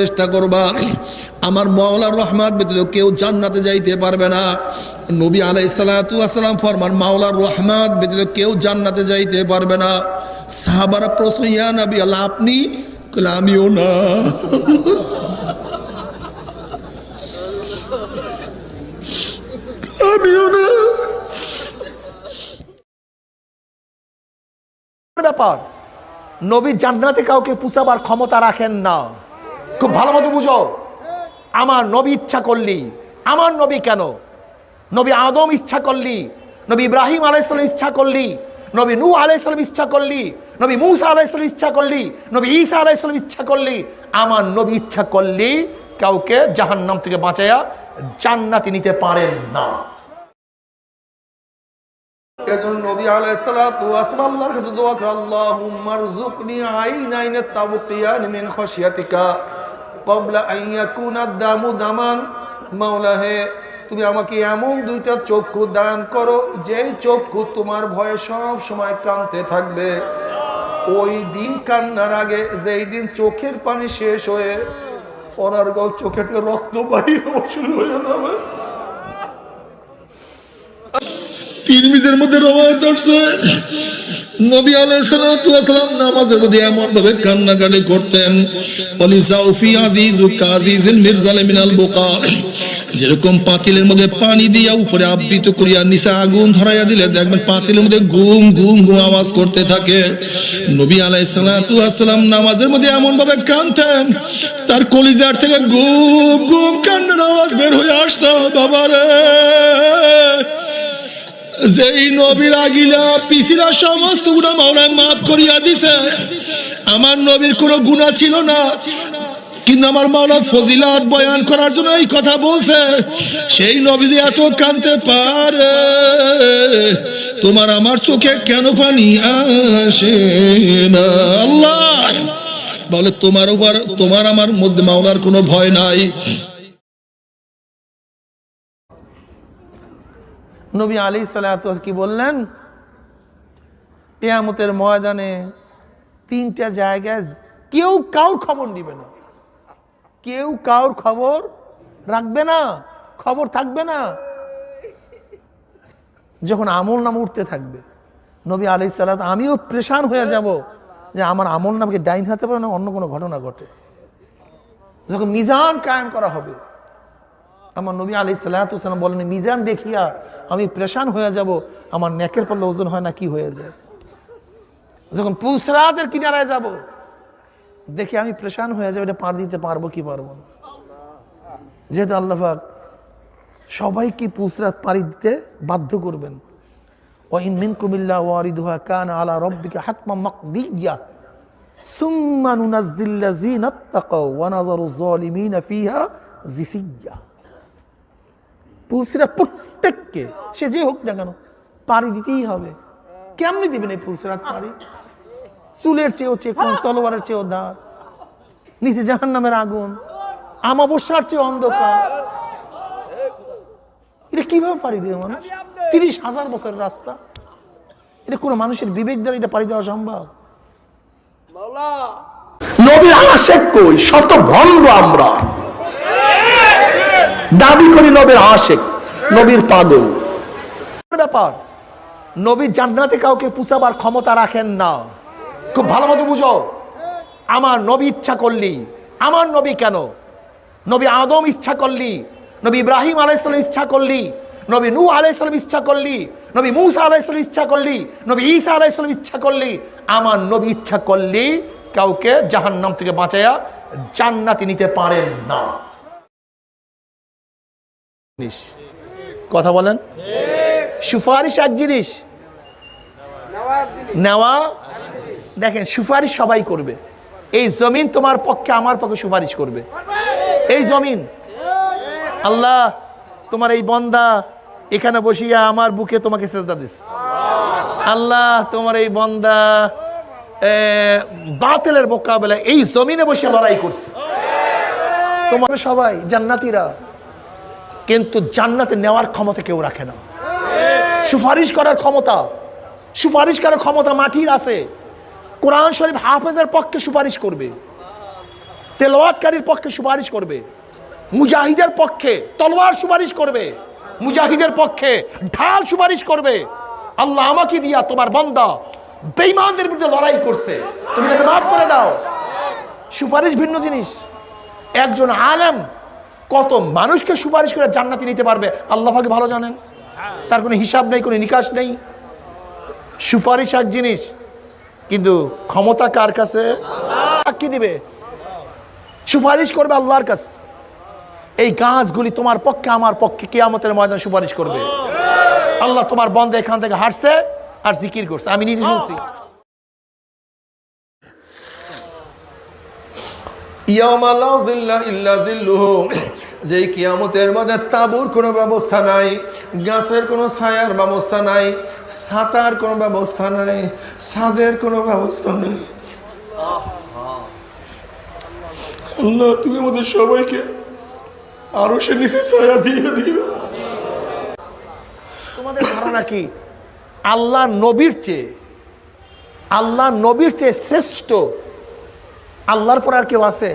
চেষ্টা করবা। আমার মাওলার রহমাত ব্যতীত কেউ জান্নাতে যাইতে পারবে না। নবী আলাই সালাতু আসসালাম ফরমান মাওলার রহমাত ব্যতীত কেউ জান্নাতে যাইতে পারবে না। সাহাবারা প্রশ্ন, ইয়া নবী আল্লাহ, আপনি? আমিও না। আমিও না। ব্যাপার, নবী জান্নাতে কাউকে পুষাবার ক্ষমতা রাখেন না। খুব ভালো মতো বুঝো। আমার নবী ইচ্ছা করলি। আমার নবী কেন? নবী আদম ইচ্ছা করলি। নবী ইব্রাহিম আলাইসালাম ইচ্ছা করলি। নবী নূ আলাইসালাম ইচ্ছা করলি। নবী মুসা আলাইসালাম ইচ্ছা করলি। নবী ঈসা আলাইসালাম ইচ্ছা করলি। আমার নবী ইচ্ছা করলি কাউকে জাহান্নাম থেকে বাঁচাইয়া জান্নাতি নিতে পারেন না। এজন্য নবী আলাইহিস সালাতু ওয়াসসালাম আল্লাহর কাছে দোয়া করে আল্লাহুম্মা রযুকনি আইনাইন তাবকিয়ান খাশিয়াতিকা। ইয়াকুনা দামু দামান। মাওলা হে, তুমি আমাকে এমন দুইটা চক্ষু দান করো যে চক্ষু তোমার ভয়ে সব সময় কাঁদতে থাকবে। ওই দিন কান্নার আগে, যেই দিন চোখের পানি শেষ হয়ে পরার গল চোখে রক্ত বাহির শুরু হয়ে যাবে। তিরমিজের মধ্যে রবায়ত আসছে। নবী নামাজের মধ্যে যেরকম পাতিলের মধ্যে পানি দিয়া উপরে আবৃত করিয়া নিচে আগুন ধরাইয়া দিলে দেখবেন পাতিলের মধ্যে ঘুম গুম ঘুম আওয়াজ করতে থাকে। নবী আলাইহিসসালাম নামাজের মধ্যে এমন ভাবে কানতেন তার কলিজার থেকে ঘুম ঘুম কান্নার আওয়াজ বের হয়ে আসতো। বাবারে! যেই নবীর আগিলা পিছিলা সমস্ত গুণা মাফ করিয়া দিছে, আমার নবীর কোনো গুণা ছিল না। কিন্তু আমার মাওলা ফজিলাত বয়ান করার জন্য এই কথা বলছে, সেই নবী এত কানতে পারে, তোমার আমার চোখে কেন পানি আসে না? আল্লাহ! বলে, তোমার উপর, তোমার আমার মধ্যে মাওলার কোনো ভয় নাই। নবী আলী সালাত কি বললেন? কেয়ামতের ময়দানে তিনটা জায়গায় কেউ কাউর খবর নিবে না। কেউ কাউর খবর রাখবে না, খবর থাকবে না। যখন আমল নাম উঠতে থাকবে, নবী আলি সালাত আমিও প্রেশান হয়ে যাব যে আমার আমল নামকে ডাইন হাতে পারে না, অন্য কোনো ঘটনা ঘটে। যখন মিজান কায়েম করা হবে আমার নবী আলি সাল্লাহাম বলেন, মিজান দেখিয়া আমি প্রেশান হয়ে যাব, আমার নেকের পড়লে ওজন হয় না, কি হয়ে যায়? যখন পুসরাতের কিনারায় যাব, দেখি আমি প্রেশান হয়ে যাব, এটা পার দিতে পারব কি পারব না। যেহেতু আল্লাহাক সবাইকে পুসরাত পাড়ি দিতে বাধ্য করবেন। ও ইনমিন কুমিল্লা ওয়ারিদুহা কান আলা রব্বিকা হাতমা মাকদিয়া। সুম্মা নুনাজ্জিল্লাযিনা ইত্তাকাও ওয়া নাযারু যালিমিনা ফিহা জিসিয়্যা পুলসিরা প্রত্যেককে সে যে হোক না কেন পাড়ি দিতেই হবে। কেমনি দিবেন এই পুলসিরাত পাড়ি? চুলের চেয়েও চেকন তলোয়ারের চেয়েও দাঁত নিচে জাহান নামের আগুন আমাবস্যার চেয়ে অন্ধকার। এটা কীভাবে পাড়ি দেবে মানুষ? তিরিশ হাজার বছরের রাস্তা। এটা কোনো মানুষের বিবেক দ্বারা এটা পাড়ি দেওয়া সম্ভব? নবীর আশেক কই? শত ভণ্ড আমরা। দাবি করি নবীর আশেক, নবীর পাগল। ব্যাপার নবী জান্নাতে কাউকে পুষাবার ক্ষমতা রাখেন না। খুব ভালো মতো বুঝো, আমার নবী ইচ্ছা করলি, আমার নবী কেন? নবী আদম ইচ্ছা করলি, নবী ইব্রাহিম আলাইসালাম ইচ্ছা করলি, নবী নূ আলাইসালাম ইচ্ছা করলি, নবী মুসা আলাইসালাম ইচ্ছা করলি, নবী ঈসা আলাইসালাম ইচ্ছা করলি, আমার নবী ইচ্ছা করলি কাউকে জাহান্নাম থেকে বাঁচাইয়া জান্নাতি নিতে পারেন না। জিনিস। কথা বলেন। সুপারিশ এক জিনিস। নেওয়া। দেখেন, সুপারিশ সবাই করবে। এই জমিন তোমার পক্ষে, আমার পক্ষে সুপারিশ করবে। এই জমিন। আল্লাহ, তোমার এই বন্দা এখানে বসিয়া আমার বুকে তোমাকে সেজদা দিস। আল্লাহ, তোমার এই বন্দা বাতিলের মোকাবেলায় এই জমিনে বসে লড়াই করছে। তোমার সবাই, জান্নাতিরা। কিন্তু জান্নাতে নেওয়ার ক্ষমতা কেউ রাখে না। সুপারিশ করার ক্ষমতা। সুপারিশ করার ক্ষমতা মাটির আছে। কোরআন শরীফ হাফেজের পক্ষে সুপারিশ করবে। তেলাওয়াতকারীর পক্ষে সুপারিশ করবে। মুজাহিদের পক্ষে তলোয়ার সুপারিশ করবে। মুজাহিদের পক্ষে ঢাল সুপারিশ করবে। আল্লাহ আমাকে দিয়া তোমার বান্দা বেঈমানদের বিরুদ্ধে লড়াই করছে। তুমি তাকে মাফ করে দাও। সুপারিশ ভিন্ন জিনিস। একজন আলেম কত মানুষকে সুপারিশ করে জান্নাতি নিতে পারবে? আল্লাহ পাকে ভালো জানেন। তার কোনো হিসাব নেই, কোনো নিকাশ নেই। সুপারিশ এক জিনিস, কিন্তু ক্ষমতা কার কাছে? কি দিবে? সুপারিশ করবে আল্লাহর কাছে। এই গাছগুলি তোমার পক্ষে, আমার পক্ষে কেয়ামতের ময়দানে সুপারিশ করবে। আল্লাহ তোমার বন্ধ এখান থেকে হাঁটছে আর জিকির করছে। আমি নিজে শুনছি। যেই কিয়ামতের মধ্যে তাঁবুর কোনো ব্যবস্থা নাই, গাছের কোনো ছায়ার ব্যবস্থা নাই ছাতার কোনো ব্যবস্থা নাই, ছাদের কোনো ব্যবস্থা নেই। আল্লাহ, তুমি আমাদের সবাইকে আরও সে নিচে ছায়া দিয়ে দিও। তোমাদের ধারণা কি? আল্লাহ নবীর চেয়ে, আল্লাহ নবীর চেয়ে শ্রেষ্ঠ আল্লাহর পর আর কেউ আছে?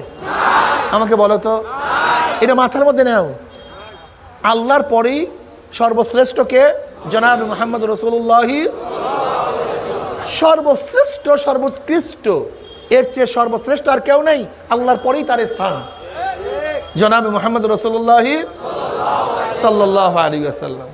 আমাকে বলো তো। এটা মাথার মধ্যে নেও। আল্লাহর পরেই সর্বশ্রেষ্ঠকে জনাব মোহাম্মদ রসুল্লাহি সর্বশ্রেষ্ঠ, সর্বোৎকৃষ্ট। এর চেয়ে সর্বশ্রেষ্ঠ আর কেউ নেই। আল্লাহর পরেই তার স্থান। জনাব মোহাম্মদ রসুল্লাহি সাল্লাহ আলী আসাল্লাম